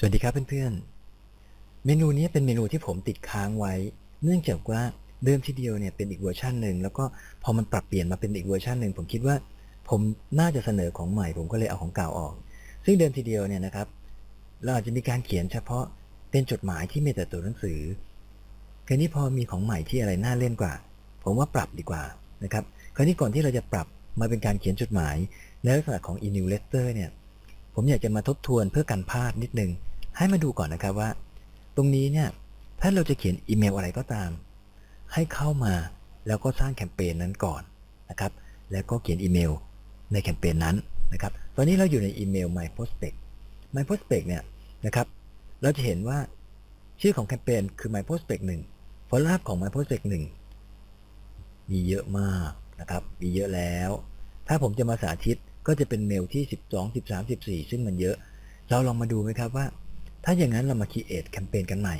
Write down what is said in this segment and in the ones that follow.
สวัสดีครับเพื่อนๆ เมนูนี้เป็นเมนูที่ผมติดค้างไว้ เนื่องจากว่าเดิมทีเดียวเนี่ยเป็นอีกเวอร์ชันหนึ่งแล้วก็พอมันปรับเปลี่ยนมาเป็นอีกเวอร์ชันหนึ่งผมคิดว่าผมน่าจะเสนอของใหม่ ผมก็เลยเอาของเก่าออก ซึ่งเดิมทีเดียวเนี่ยนะครับ เราอาจจะมีการเขียนเฉพาะเป็นจดหมายที่มีแต่ตัวหนังสือคราวนี้พอมีของใหม่ที่อะไรน่าเล่นกว่า ผมว่าปรับดีกว่านะครับคราวนี้ก่อนที่เราจะปรับมาเป็นการเขียนจดหมายในลักษณะของ e-new letter เนี่ยผมอยากจะมาทบทวนเพื่อกันพลาดนิดนึง ให้มาดูก่อนนะครับว่า ตรงนี้เนี่ยถ้าเราจะเขียนอีเมลอะไรก็ตาม ให้เข้ามาแล้วก็สร้างแคมเปญนั้นก่อนนะครับ แล้วก็เขียนอีเมลในแคมเปญนั้นนะครับ ตอนนี้เราอยู่ในอีเมล my prospect my prospect เนี่ยนะครับ เราจะเห็นว่าชื่อของแคมเปญคือ my prospect 1 follow up ของ my prospect 1มีเยอะมากนะครับ มีเยอะแล้ว ถ้าผมจะมาสาธิตก็จะเป็นเมลที่ 12 13 14 ซึ่งมันเยอะ เราลองมาดูไหมครับว่า ถ้าอย่างนั้นเรามา create แคมเปญกันใหม่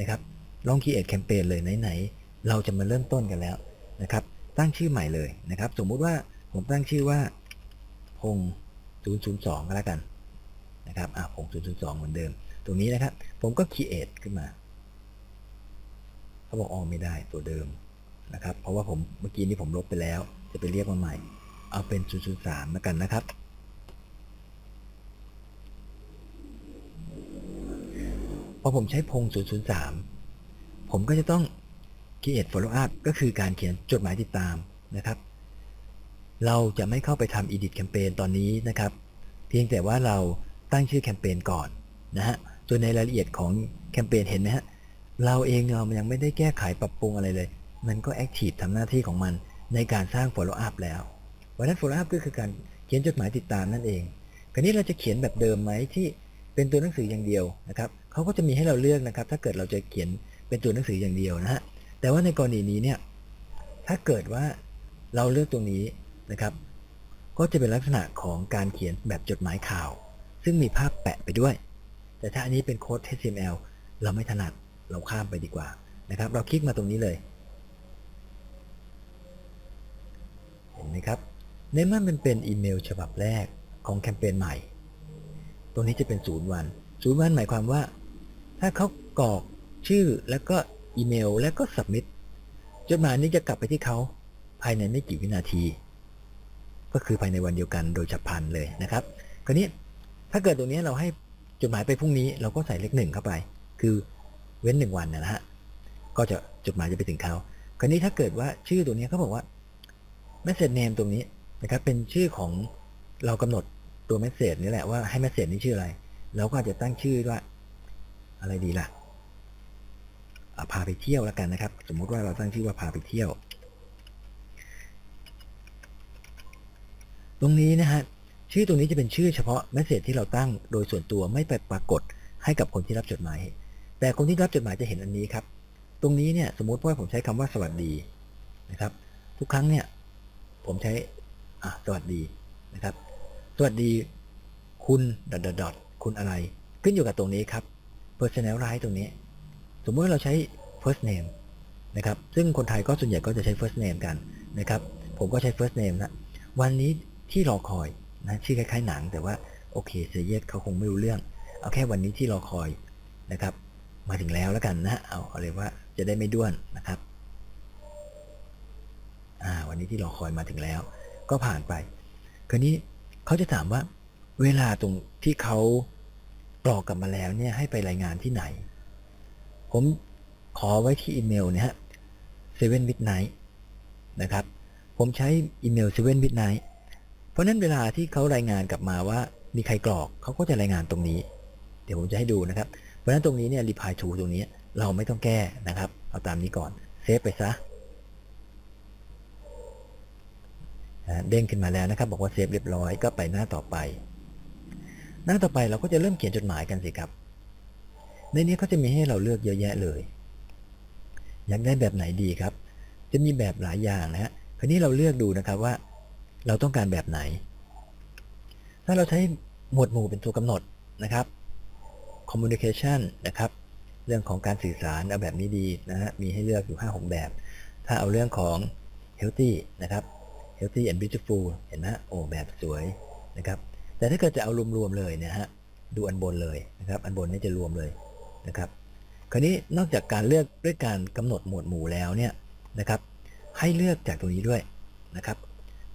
นะครับ ลอง create แคมเปญเลยไหนๆเราจะมาเริ่มต้นกันแล้วนะครับ ตั้งชื่อใหม่เลยนะครับ สมมุติว่าผมตั้งชื่อว่าพง002 ก็แล้วกันนะครับอะพง002 เหมือนเดิม ตรงนี้นะครับ ผมก็ create ขึ้นมาเขาบอกอ๋อไม่ได้ตัวเดิมนะครับ เพราะว่าผมเมื่อกี้นี้ผมลบไปแล้ว จะไปเรียกมาใหม่ เอาเป็น003แล้วกันนะครับ พอผมใช้พง 003 ผมก็จะต้อง create follow up ก็คือการเขียนจดหมายติดตามนะครับ เราจะไม่เข้าไปทำ edit campaign ตอนนี้นะครับ เพียงแต่ว่าเราตั้งชื่อแคมเปญก่อนนะฮะส่วนในรายละเอียดของแคมเปญเห็นไหมฮะ เราเองเรายังไม่ได้แก้ไขปรับปรุงอะไรเลย มันก็ active ทำหน้าที่ของมันในการสร้าง follow up แล้ววันนั้น follow up ก็คือการเขียนจดหมายติดตามนั่นเอง คราวนี้เราจะเขียนแบบเดิมไหมที่ เป็นตัวหนังสืออย่างเดียวนะครับเขาก็จะมีให้เราเลือกนะครับ ถ้าเกิดเราจะเขียนเป็นตัวหนังสืออย่างเดียวนะฮะแต่ว่าในกรณีนี้เนี่ยถ้าเกิดว่าเราเลือกตรงนี้นะครับ ก็จะเป็นลักษณะของการเขียนแบบจดหมายข่าว ซึ่งมีภาพแปะไปด้วย แต่ถ้าอันนี้เป็นโค้ด HTML เราไม่ถนัดเราข้ามไปดีกว่านะครับ เราคลิกมาตรงนี้เลยเห็นไหมครับในเมื่อมันเป็นอีเมลฉบับแรกของแคมเปญใหม่ ตรงนี้จะเป็นศูนย์วันศูนย์วันหมายความว่า ถ้าเขากรอกชื่อแล้วก็อีเมลแล้วก็สับมิดจดหมายนี้จะกลับไปที่เขาภายในไม่กี่วินาที ก็คือภายในวันเดียวกันโดยฉับพลันเลยนะครับคราวนี้ถ้าเกิดตรงนี้เราให้จดหมายไปพรุ่งนี้เราก็ใส่เลขหนึ่งเข้าไป คือเว้นหนึ่งวันนะฮะก็จะจดหมายจะไปถึงเขาคราวนี้ถ้าเกิดว่าชื่อตัวนี้เขาบอกว่า message name ตรงนี้นะครับเป็นชื่อของเรากำหนด ตัว message นี่แหละว่าให้ message นี้ชื่ออะไรเราก็อาจจะตั้งชื่อว่า อะไรดีล่ะพาไปเที่ยวแล้วกันนะครับ สมมุติว่าเราตั้งชื่อว่าพาไปเที่ยว ตรงนี้นะฮะชื่อตรงนี้จะเป็นชื่อเฉพาะ message ที่เราตั้งโดยส่วนตัวไม่ไปปรากฏให้กับคนที่รับจดหมาย แต่คนที่รับจดหมายจะเห็นอันนี้ครับ ตรงนี้เนี่ยสมมุติว่าผมใช้คำว่าสวัสดีนะครับ ทุกครั้งเนี่ยผมใช้อะสวัสดีนะครับ วัสดี คุณดอทดอทคุณอะไร ขึ้นอยู่กับตรงนี้ครับ personalize ตรงนี้ สมมติเราใช้ first name นะครับ ซึ่งคนไทยก็ส่วนใหญ่ก็จะใช้ first name กันนะครับ ผมก็ใช้ first name นะ วันนี้ที่รอคอยนะชื่อคล้ายๆหนัง แต่ว่าโอเคเซเยสเขาคงไม่รู้เรื่อง เอาแค่วันนี้ที่รอคอยนะครับ มาถึงแล้วแล้วกันนะ เอาเอาเลยว่าจะได้ไม่ด้วนนะครับ อ่า วันนี้ที่รอคอยมาถึงแล้ว ก็ผ่านไป คราวนี้ เขาจะถามว่า เวลาตรงที่เขากรอกกลับมาแล้วเนี่ยให้ไปรายงานที่ไหน ผมขอไว้ที่อีเมลนี่ยฮะ seven midnight นะครับ ผมใช้อีเมล seven midnight เพราะนั้นเวลาที่เขารายงานกลับมาว่ามีใครกรอกเขาก็จะรายงานตรงนี้ เดี๋ยวผมจะให้ดูนะครับ เพราะฉะนั้นตรงนี้เนี่ย reply to ตรงนี้เราไม่ต้องแก้นะครับ เอาตามนี้ก่อนเซฟไปซะ เด้งขึ้นมาแล้วนะครับ บอกว่าเซฟเรียบร้อยก็ไปหน้าต่อไป หน้าต่อไปเราก็จะเริ่มเขียนจดหมายกันสิครับ ในนี้ก็จะมีให้เราเลือกเยอะแยะเลย อยากได้แบบไหนดีครับ จะมีแบบหลายอย่างนะฮะคราวนี้เราเลือกดูนะครับว่า เราต้องการแบบไหน ถ้าเราใช้หมวดหมู่เป็นตัวกำหนดนะครับ communication นะครับ เรื่องของการสื่อสารเอาแบบนี้ดีนะฮะมีให้เลือกอยู่ 5-6 แบบ ถ้าเอาเรื่องของ healthy นะครับ healthy and beautiful เห็นไหมโอ้แบบสวยนะครับ แต่ถ้าเกิดจะเอารวมๆเลยนี่ยฮะ ดูอันบนเลยนะครับ อันบนนี่จะรวมเลยนะครับ คราวนี้นอกจากการเลือกด้วยการกำหนดหมวดหมู่แล้วเนี่ยนะครับ ให้เลือกจากตรงนี้ด้วยนะครับ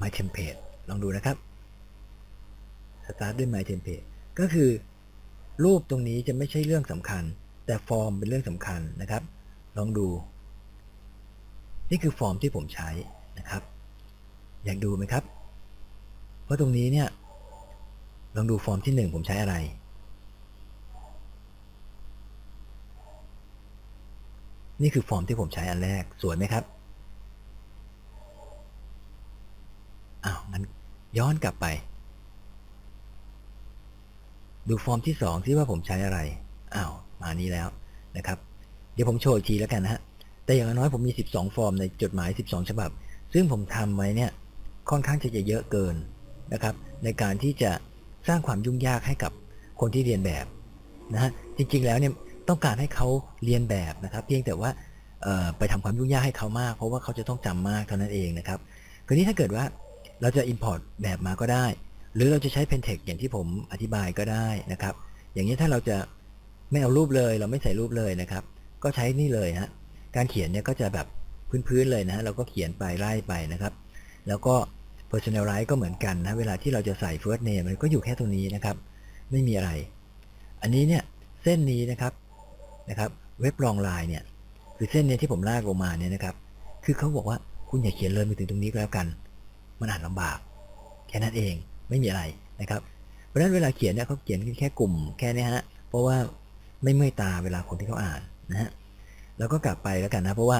My Template ลองดูนะครับ Start ด้วย My Template ก็คือ รูปตรงนี้จะไม่ใช่เรื่องสำคัญ แต่ฟอร์มเป็นเรื่องสำคัญนะครับ ลองดู นี่คือฟอร์มที่ผมใช้นะครับ อยากดูไหมครับเพราะตรงนี้เนี่ยลองดูฟอร์มที่หนึ่งผมใช้อะไร นี่คือฟอร์มที่ผมใช้อันแรก สวยไหมครับอ้าวงั้นย้อนกลับไป ดูฟอร์มที่สองที่ว่าผมใช้อะไรอ้าวมานี้แล้วนะครับ เดี๋ยวผมโชว์อีกทีแล้วกันนะฮะแต่อย่างน้อยผมมี 12 ฟอร์มในจดหมาย 12 ฉบับ ซึ่งผมทำไว้เนี่ย ค่อนข้างจะเยอะเกินนะครับ ในการที่จะสร้างความยุ่งยากให้กับคนที่เรียนแบบนะฮะจริงๆแล้วเนี่ยต้องการให้เขาเรียนแบบนะครับ เพียงแต่ว่าไปทำความยุ่งยากให้เขามาก เพราะว่าเขาจะต้องจำมากเท่านั้นเองนะครับคราวนี้ถ้าเกิดว่าเราจะ import แบบมาก็ได้ หรือเราจะใช้ Pentex อย่างที่ผมอธิบายก็ได้นะครับ อย่างนี้ถ้าเราจะไม่เอารูปเลย เราไม่ใส่รูปเลยนะครับ ก็ใช้นี่เลยฮะการเขียนเนี่ยก็จะแบบพื้นๆเลยนะฮะเราก็เขียนไปไล่ไปนะครับ แล้วก็ personalize ก็เหมือนกันนะเวลาที่เราจะใส่ first name มันก็อยู่แค่ตรงนี้นะครับ ไม่มีอะไร อันนี้เนี่ยเส้นนี้นะครับนะครับ เว็บรองไลน์เนี่ยคือเส้นนี้ที่ผมลากลงมาเนี่ยนะครับ คือเขาบอกว่าคุณอย่าเขียนเลยไปถึงตรงนี้ก็แล้วกัน มันอ่านลำบาก แค่นั้นเองไม่มีอะไรนะครับ เพราะฉะนั้นเวลาเขียนเนี่ยเขาเขียนแค่กลุ่มแค่นี้ฮะเพราะว่าไม่เมื่อยตาเวลาคนที่เขาอ่านนะฮะแล้วก็กลับไปแล้วกันนะ เพราะว่า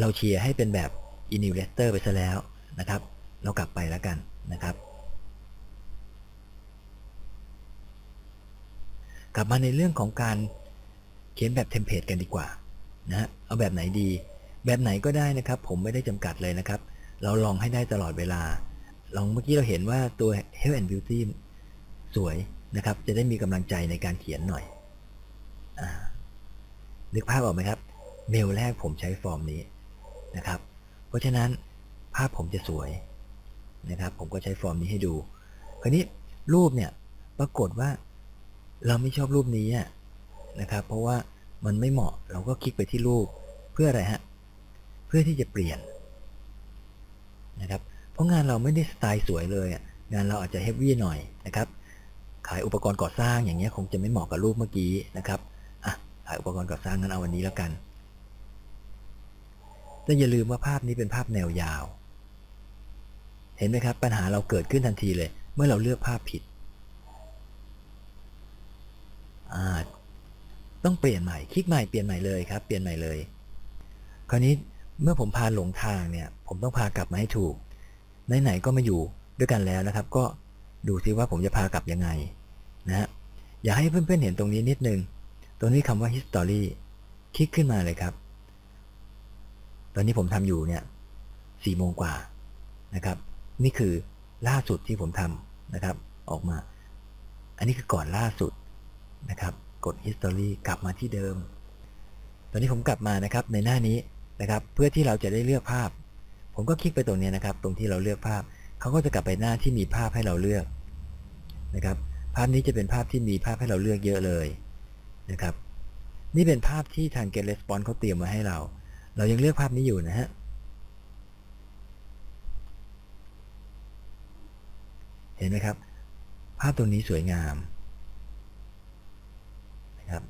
เราเชียร์ให้เป็นแบบ i n i v e s t o r ไปซะแล้ว นะครับ เรากลับไปแล้วกันนะครับ กลับมาในเรื่องของการเขียนแบบเทมเพลตกันดีกว่านะฮะเอาแบบไหนดี แบบไหนก็ได้นะครับ ผมไม่ได้จำกัดเลยนะครับ เราลองให้ได้ตลอดเวลา ลองเมื่อกี้เราเห็นว่าตัว Health and Beauty สวยนะครับ จะได้มีกำลังใจในการเขียนหน่อยอนึกภาพออกไหมครับ เมลแรกผมใช้ฟอร์มนี้นะครับ เพราะฉะนั้น ภาพผมจะสวยนะครับ ผมก็ใช้ฟอร์มนี้ให้ดู คราวนี้รูปเนี่ยปรากฏว่าเราไม่ชอบรูปนี้นะครับ เพราะว่ามันไม่เหมาะเราก็คลิกไปที่รูปเพื่ออะไรฮะเพื่อที่จะเปลี่ยนนะครับ เพราะงานเราไม่ได้สไตล์สวยเลยงานเราอาจจะเฮฟวี่หน่อยนะครับ ขายอุปกรณ์ก่อสร้างอย่างเงี้ยคงจะไม่เหมาะกับรูปเมื่อกี้นะครับอะขายอุปกรณ์ก่อสร้างงั้นเอาวันนี้แล้วกันแต่อย่าลืมว่าภาพนี้เป็นภาพแนวยาว เห็นไหมครับ ปัญหาเราเกิดขึ้นทันทีเลย เมื่อเราเลือกภาพผิด ต้องเปลี่ยนใหม่ คลิกใหม่เปลี่ยนใหม่เลยครับ เปลี่ยนใหม่เลย คราวนี้เมื่อผมพาหลงทางเนี่ย ผมต้องพากลับมาให้ถูก ไหนๆก็มาอยู่ด้วยกันแล้วนะครับ ก็ดูซิว่าผมจะพากลับยังไงนะฮะอยากให้เพื่อนๆเห็นตรงนี้นิดนึง ตรงนี้คำว่า history คลิกขึ้นมาเลยครับ ตอนนี้ผมทำอยู่เนี่ยสี่โมงกว่านะครับ นี่คือล่าสุดที่ผมทำนะครับ ออกมา อันนี้คือก่อนล่าสุดนะครับ กด history กลับมาที่เดิม ตอนนี้ผมกลับมานะครับในหน้านี้นะครับ เพื่อที่เราจะได้เลือกภาพ ผมก็คลิกไปตรงนี้นะครับ ตรงที่เราเลือกภาพเขาก็จะกลับไปหน้าที่มีภาพให้เราเลือกนะครับ ภาพนี้จะเป็นภาพที่มีภาพให้เราเลือกเยอะเลยนะครับ นี่เป็นภาพที่ทาง Get Response เขาเตรียมมาให้เรา เรายังเลือกภาพนี้อยู่นะฮะ เห็นไหมครับ ภาพตรงนี้สวยงามนะครับ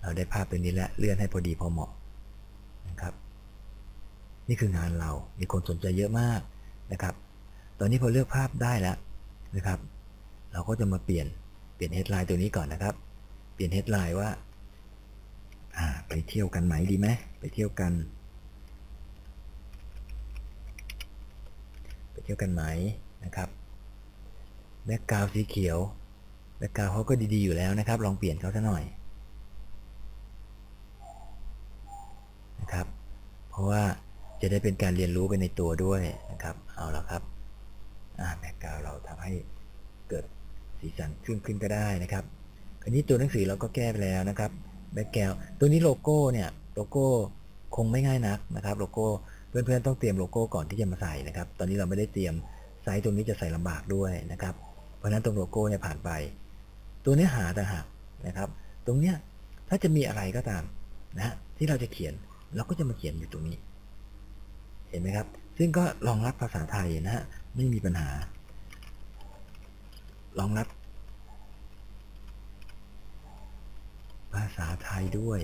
เราได้ภาพตรงนี้แล้วเลื่อนให้พอดีพอเหมาะนะครับ นี่คืองานเรา มีคนสนใจเยอะมากนะครับ ตอนนี้พอเลือกภาพได้แล้วนะครับ เราก็จะมาเปลี่ยนเปลี่ยน headline ตัวนี้ก่อนนะครับ เปลี่ยน headline ว่าอ่า ไปเที่ยวกันไหมดีไหมไปเที่ยวกัน ไป เที่ยวกันไหมนะครับแบ็กกราวสีเขียวแบ็กกราวเขาก็ดีๆอยู่แล้วนะครับ ลองเปลี่ยนเขาซะหน่อยนะครับ เพราะว่าจะได้เป็นการเรียนรู้ไปในตัวด้วยนะครับ เอาละครับแบ็กกราวเราทำให้เกิดสีสันขึ้นขึ้นก็ได้นะครับคราวนี้ตัวหนังสือเราก็แก้ไปแล้วนะครับแบ็กกราวตัวนี้โลโก้เนี่ยโลโก้คงไม่ง่ายนักนะครับ โลโก้ เพื่อนๆต้องเตรียมโลโก้ก่อนที่จะมาใส่นะครับ ตอนนี้เราไม่ได้เตรียมไซส์ตรงนี้จะใส่ลำบากด้วยนะครับ เพราะฉะนั้นตรงโลโก้เนี่ยผ่านไป ตัวเนื้อหาต่างหากนะครับ ตรงเนี้ยถ้าจะมีอะไรก็ตามนะฮะที่เราจะเขียนเราก็จะมาเขียนอยู่ตรงนี้ เห็นไหมครับ ซึ่งก็รองรับภาษาไทยนะฮะไม่มีปัญหารองรับ ภาษาไทยด้วย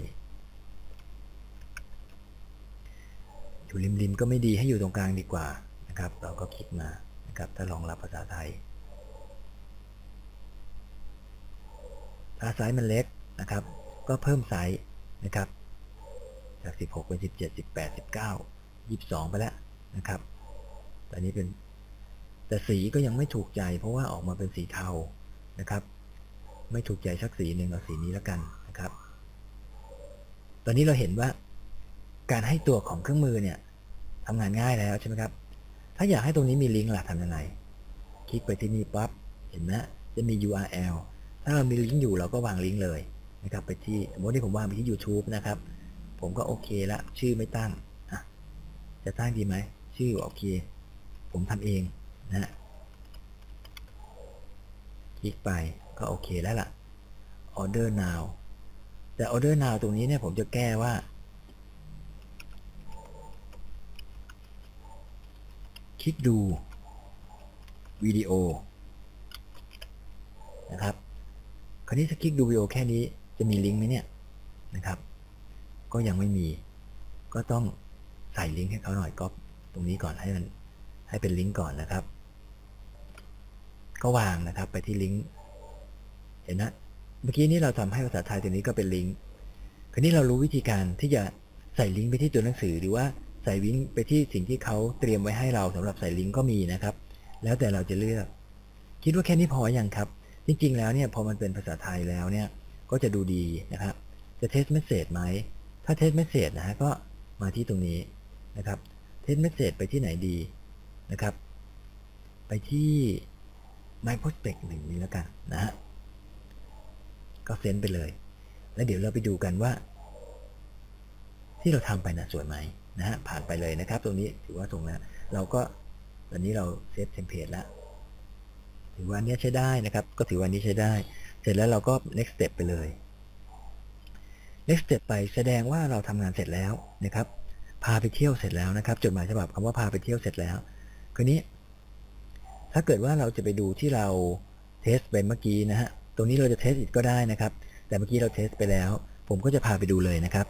อยู่ริมๆก็ไม่ดีให้อยู่ตรงกลางดีกว่านะครับ เราก็คิดมานะครับถ้ารองรับภาษาไทยถ้าไซส์มันเล็กนะครับ ก็เพิ่มไซส์นะครับ จาก 16 เป็น 17 18 19 22 ไปแล้วนะครับแต่นี้เป็นแต่สีก็ยังไม่ถูกใจเพราะว่าออกมาเป็นสีเทานะครับ ไม่ถูกใจสักสีหนึ่งเอาสีนี้แล้วกันนะครับ ตอนนี้เราเห็นว่า การให้ตัวของเครื่องมือเนี่ยทำงานง่ายแล้วใช่ไหมครับ ถ้าอยากให้ตรงนี้มีลิงก์ล่ะทำยังไง คลิกไปที่นี่ปั๊บ เห็นไหมจะมี URL ถ้าเรามีลิงก์อยู่เราก็วางลิงก์เลยนะครับ ไปที่สมมติที่ผมวางไปที่ YouTube นะครับ ผมก็โอเคละ ชื่อไม่ตั้งะจะตั้งดีไหม ชื่อโอเค ผมทำเองนะฮะคลิกไปก็โอเคแล้วล่ะ order now แต่ order now ตรงนี้เนี่ยผมจะแก้ว่า คลิกดูวิดีโอนะครับ คราวนี้ถ้าคลิกดูวิดีโอแค่นี้จะมีลิงก์ไหมเนี่ยนะครับ ก็ยังไม่มี ก็ต้องใส่ลิงก์ให้เขาหน่อยก็ตรงนี้ก่อนให้มันให้เป็นลิงก์ก่อนนะครับ ก็วางนะครับไปที่ลิงก์เห็นนะเมื่อกี้นี้เราทำให้ภาษาไทยตัวนี้ก็เป็นลิงก์ คราวนี้เรารู้วิธีการที่จะใส่ลิงก์ไปที่ตัวหนังสือหรือว่า ส่ลิงก์ไปที่สิ่งที่เขาเตรียมไว้ให้เราสำหรับใส่ลิงก์ก็มีนะครับ แล้วแต่เราจะเลือก คิดว่าแค่นี้พออย่างครับ จริง ๆ แล้วเนี่ยพอมันเป็นภาษาไทยแล้วเนี่ยก็จะดูดีนะครับ จะเทสเมสเซจไหม ถ้าเทสเมสเซจนะฮะก็มาที่ตรงนี้นะครับ เทสเมสเซจไปที่ไหนดีนะครับ ไปที่ My Prospect หนึ่งนี้แล้วกันนะฮะ ก็เซ็นไปเลย แล้วเดี๋ยวเราไปดูกันว่า ที่เราทำไปนะสวยไหม นะฮะผ่านไปเลยนะครับ ตรงนี้ถือว่าตรงแล้วเราก็ตอนนี้เราเซตเทมเพลตแล้วถือว่านี้ใช้ได้นะครับ ก็ถือว่านี้ใช้ได้ เสร็จแล้วเราก็ next step ไปเลย next step ไปแสดงว่าเราทำงานเสร็จแล้วนะครับ พาไปเที่ยวเสร็จแล้วนะครับ จดหมายฉบับคำว่าพาไปเที่ยวเสร็จแล้วคราวนี้ ถ้าเกิดว่าเราจะไปดูที่เราเทสไปเมื่อกี้นะฮะตรงนี้เราจะเทสอีกก็ได้นะครับ แต่เมื่อกี้เราเทสไปแล้ว ผมก็จะพาไปดูเลยนะครับ